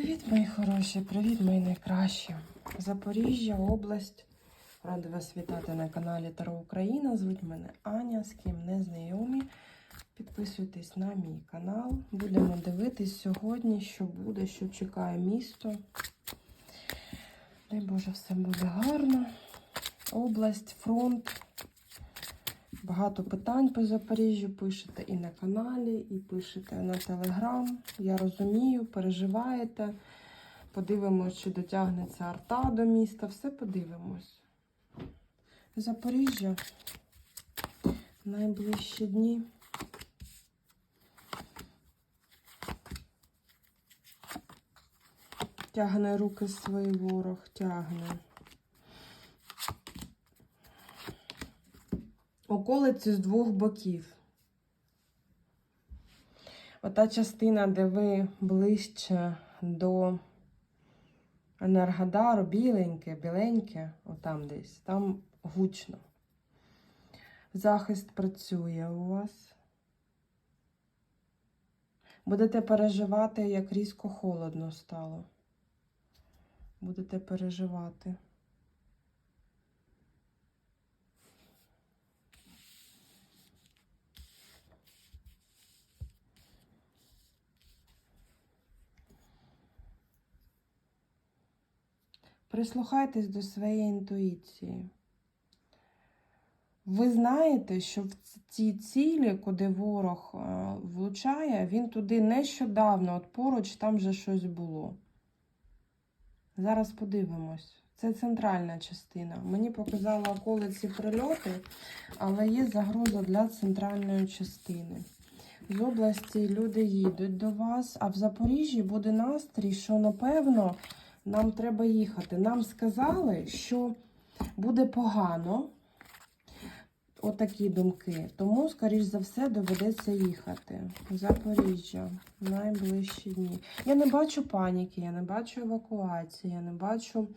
Привіт, мої хороші, привіт, мої найкращі. Запоріжжя, область. Рада вас вітати на каналі Таро Україна. Звуть мене Аня, з ким не знайомі. Підписуйтесь на мій канал. Будемо дивитись сьогодні, що буде, що чекає місто. Дай Боже, все буде гарно. Область, фронт. Багато питань по Запоріжжю пишете і на каналі, і пишете на телеграм. Я розумію, переживаєте. Подивимось, чи дотягнеться арта до міста. Все подивимось. Запоріжжя. Найближчі дні. Тягне руки свої ворог, тягне. Околиці з двох боків. Ота частина, де ви ближче до Енергодару, біленьке, біленьке, отам десь, там гучно. Захист працює у вас. Будете переживати, як різко холодно стало. Будете переживати. Прислухайтесь до своєї інтуїції. Ви знаєте, що в ці цілі, куди ворог е, влучає, він туди нещодавно, от поруч там вже щось було. Зараз подивимось. Це центральна частина. Мені показали околиці прильоти, але є загроза для центральної частини. З області люди їдуть до вас, а в Запоріжжі буде настрій, що напевно нам треба їхати. Нам сказали, що буде погано. Отакі думки. Тому, скоріш за все, доведеться їхати. Запоріжжя. Найближчі дні. Я не бачу паніки, я не бачу евакуації, я не бачу.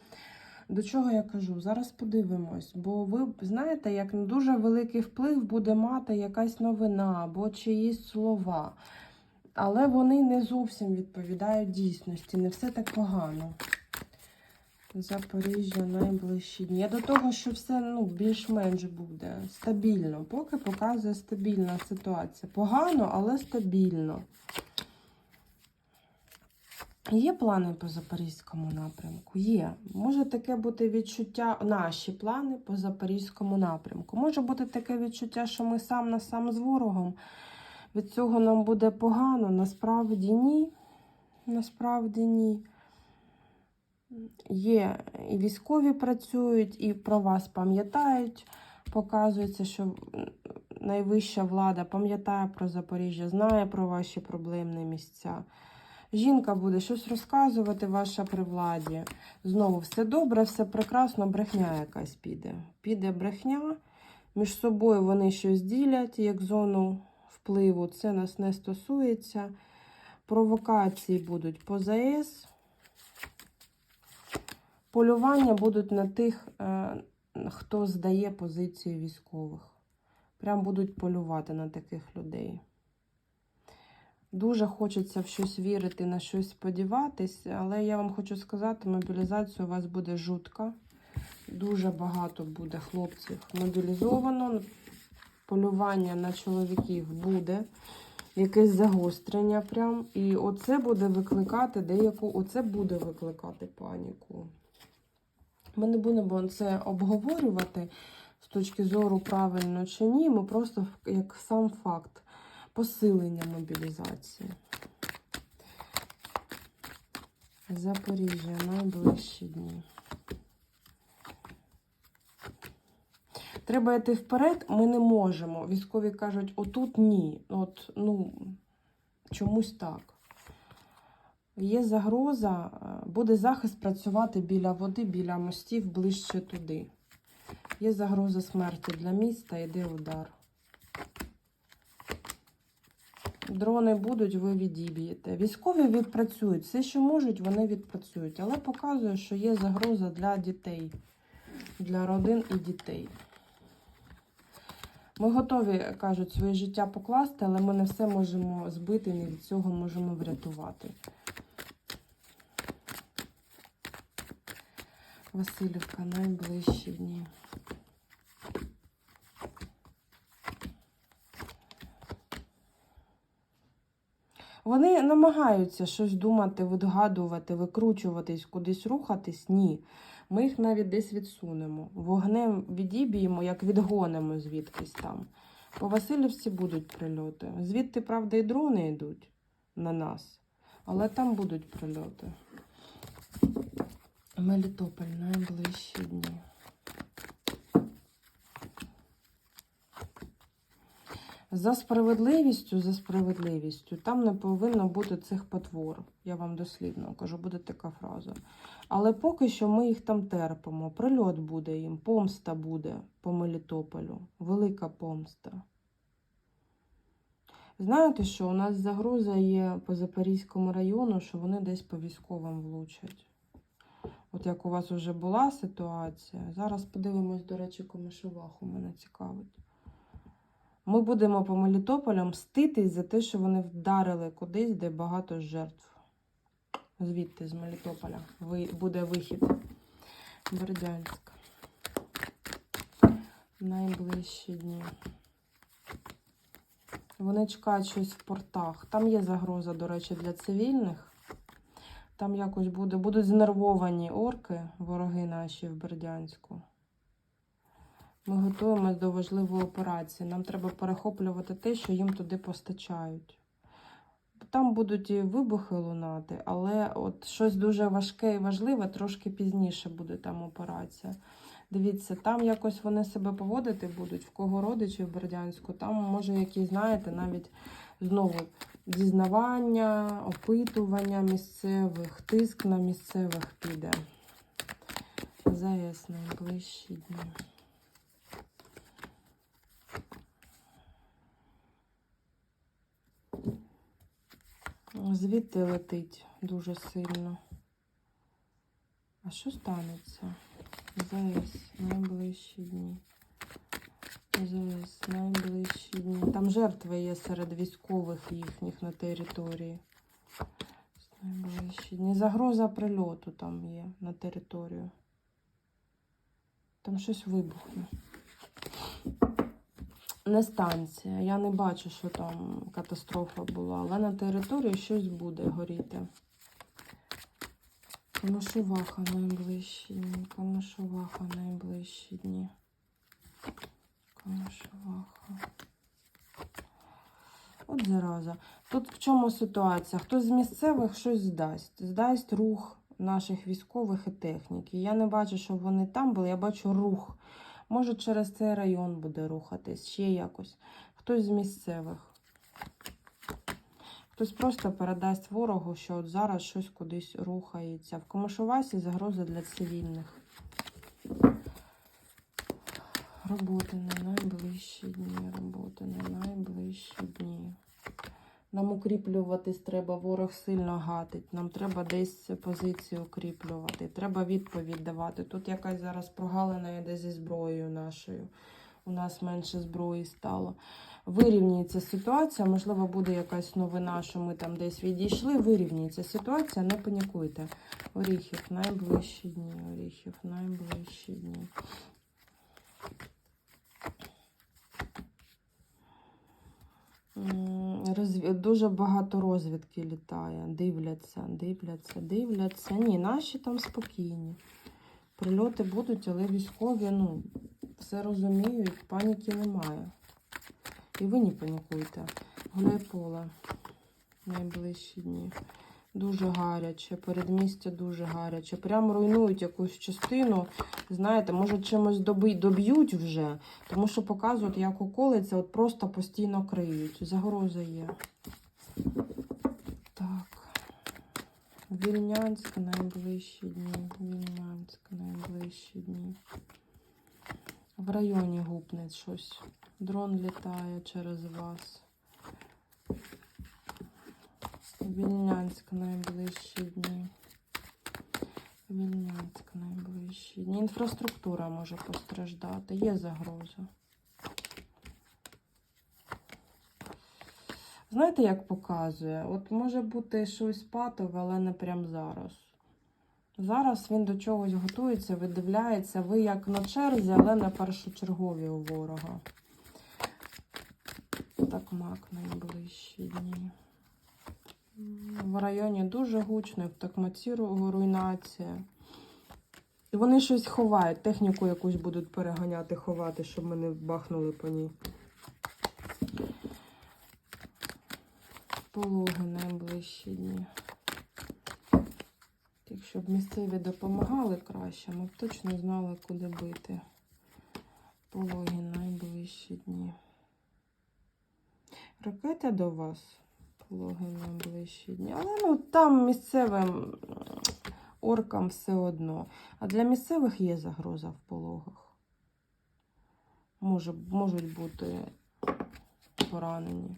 До чого я кажу? Зараз подивимось, бо ви знаєте, як дуже великий вплив буде мати якась новина або чиїсь слова. Але вони не зовсім відповідають дійсності, не все так погано. Запоріжжя найближчі дні. Я до того, що все ну, більш-менш буде стабільно. Поки показує стабільна ситуація. Погано, але стабільно. Є плани по Запорізькому напрямку? Є. Може таке бути відчуття, наші плани по Запорізькому напрямку. Може бути таке відчуття, що ми сам на сам з ворогом. Від цього нам буде погано. Насправді ні. Насправді ні. Є і військові працюють, і про вас пам'ятають. Показується, що найвища влада пам'ятає про Запоріжжя, знає про ваші проблемні місця. Жінка буде щось розказувати ваша при владі. Знову все добре, все прекрасно, брехня якась піде. Піде брехня, між собою вони щось ділять, як зону впливу. Це нас не стосується. Провокації будуть по ЗАЕС. Полювання будуть на тих, е, хто здає позицію військових. Прям будуть полювати на таких людей. Дуже хочеться в щось вірити, на щось сподіватись, але я вам хочу сказати, мобілізація у вас буде жутка. Дуже багато буде хлопців мобілізовано. Полювання на чоловіків буде, якесь загострення прям. І оце буде викликати деяку, оце буде викликати паніку. Ми не будемо це обговорювати з точки зору правильно чи ні. Ми просто як сам факт посилення мобілізації. Запоріжжя найближчі дні. Треба йти вперед, ми не можемо. Військові кажуть, отут ні. От, ну, чомусь так. Є загроза, буде захист працювати біля води, біля мостів, ближче туди. Є загроза смерті для міста, йде удар. Дрони будуть, ви відіб'єте. Військові відпрацюють. Все, що можуть, вони відпрацюють. Але показує, що є загроза для дітей, для родин і дітей. Ми готові, кажуть, своє життя покласти, але ми не все можемо збити, не від цього можемо врятувати. Васильівка найближчі дні. Вони намагаються щось думати, відгадувати, викручуватись, кудись рухатись. Ні. Ми їх навіть десь відсунемо. Вогнем відіб'ємо, як відгонимо звідкись там. По Васильівці будуть прильоти. Звідти, правда, і дрони йдуть на нас, але там будуть прильоти. Мелітополь найближчі дні. За справедливістю, за справедливістю, там не повинно бути цих потвор. Я вам дослідно кажу, буде така фраза. Але поки що ми їх там терпимо. Прильот буде їм, помста буде по Мелітополю. Велика помста. Знаєте, що у нас загроза є по Запорізькому району, що вони десь по військовим влучать. От як у вас вже була ситуація. Зараз подивимось, до речі, Комишеваху мене цікавить. Ми будемо по Мелітополям мститись за те, що вони вдарили кудись, де багато жертв. Звідти, з Мелітополя, буде вихід. Бердянськ. Найближчі дні. Вони чекають щось в портах. Там є загроза, до речі, для цивільних. Там якось буде, будуть знервовані орки, вороги наші в Бердянську. Ми готуємось до важливої операції. Нам треба перехоплювати те, що їм туди постачають. Там будуть і вибухи лунати, але от щось дуже важке і важливе, трошки пізніше буде там операція. Дивіться, там якось вони себе поводити будуть, в кого родичі в Бердянську, там може якісь, знаєте, навіть знову дізнавання, опитування місцевих, тиск на місцевих піде. ЗАЕС найближчі дні. Звідти летить дуже сильно. А що станеться? ЗАЕС найближчі дні. ЗАЕС найближчі. Там жертви є серед військових їхніх на території. Найближчі дні. Загроза прильоту там є на територію. Там щось вибухне. Не станція. Я не бачу, що там катастрофа була, але на території щось буде горіти. Камишуваха найближчі дні. Камишуваха найближчі дні. Камишуваха. От зараза. Тут в чому ситуація? Хтось з місцевих щось здасть. Здасть рух наших військових і техніки. Я не бачу, щоб вони там були, я бачу рух. Може, через цей район буде рухатись, ще якось. Хтось з місцевих. Хтось просто передасть ворогу, що от зараз щось кудись рухається. В Комишувасі загроза для цивільних. Роботи на найближчі дні. Роботи на. Нам укріплюватись треба, ворог сильно гатить. Нам треба десь позицію укріплювати. Треба відповідь давати. Тут якась зараз прогалина йде зі зброєю нашою. У нас менше зброї стало. Вирівнюється ситуація, можливо, буде якась новина, що ми там десь відійшли. Вирівнюється ситуація, не панікуйте. Оріхів найближчі дні. Оріхів найближчі дні. М, Дуже багато розвідки літає. Дивляться, дивляться, дивляться. Ні, наші там спокійні. Прильоти будуть, але військові, ну, все розуміють, паніки немає. І ви не панікуйте. Гуляй поле найближчі дні. Дуже гаряче, передмістя дуже гаряче. Прямо руйнують якусь частину. Знаєте, може чимось доб'ють вже, тому що показують, як околиця от просто постійно криють. Загроза є. Так. Вільнянськ найближчі дні. Вільнянськ найближчі дні. В районі гупне щось. Дрон літає через вас. Вільнянськ найближчі дні. Вільнянськ найближчі дні. Інфраструктура може постраждати. Є загроза. Знаєте, як показує? От може бути щось патове, але не прямо зараз. Зараз він до чогось готується, видивляється. Ви як на черзі, але на першочергові у ворога. Так, мак найближчі дні. В районі дуже гучно, такмаці ру- руйнація. І Вони щось ховають, техніку якусь будуть переганяти, ховати, щоб ми не бахнули по ній. Пологи найближчі дні. Якщо б місцеві допомагали краще, ми б точно знали, куди бити. Пологи найближчі дні. Ракета до вас. Пологи найближчі дні. Але ну там місцевим оркам все одно. А для місцевих є загроза в пологах. Може, можуть бути поранені.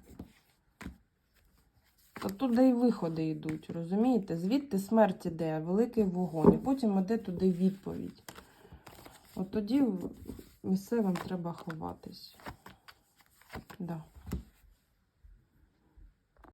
Та туди і виходи йдуть, розумієте? Звідти смерть іде, великий вогонь, і потім іде туди відповідь. От тоді місцевим треба ховатись. Да.